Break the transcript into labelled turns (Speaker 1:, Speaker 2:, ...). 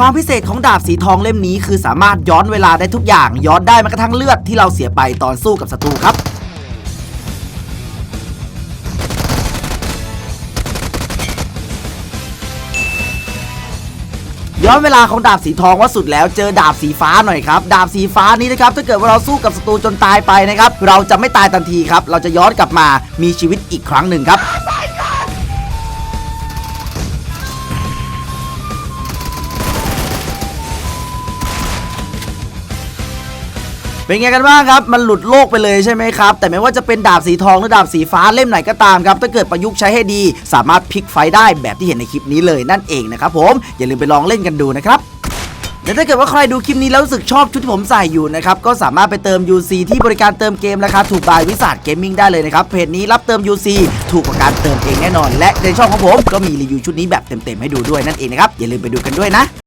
Speaker 1: ความพิเศษของดาบสีทองเล่มนี้คือสามารถย้อนเวลาได้ทุกอย่าง ย้อนได้แม้กระทั่งเลือดที่เราเสียไปตอนสู้กับศัตรูครับย้อนเวลาของดาบสีทองว่าสุดแล้วเจอดาบสีฟ้าหน่อยครับ ดาบสีฟ้านี้นะครับถ้าเกิดว่าเราสู้กับศัตรูจนตายไปนะครับ เราจะไม่ตายทันทีครับ เราจะย้อนกลับมามีชีวิตอีกครั้งหนึ่งครับ เป็นไงกันบ้างครับ มันหลุดโลกไปเลยใช่ไหมครับ แต่ไม่ว่าจะเป็นดาบสีทองหรือดาบสีฟ้าเล่มไหนก็ตามครับ ถ้าเกิดประยุกต์ใช้ให้ดี สามารถพลิกไฟได้แบบที่เห็นในคลิปนี้เลยนั่นเองนะครับผม อย่าลืมไปลองเล่นกันดูนะครับและถ้าเกิดว่าใครดูคลิปนี้แล้วรู้สึกชอบชุดที่ผมใส่อยู่นะครับ ก็สามารถไปเติม UC ที่บริการเติมเกมราคาถูกบายวิสาทเกมมิ่งได้เลยนะครับ เพจนี้รับเติม UC ถูกกว่าการเติมเองแน่นอน และในช่องของผมก็มีรีวิวชุดนี้แบบเต็มๆให้ดูด้วยนั่นเองนะครับ อย่าลืมไปดูกันด้วยนะ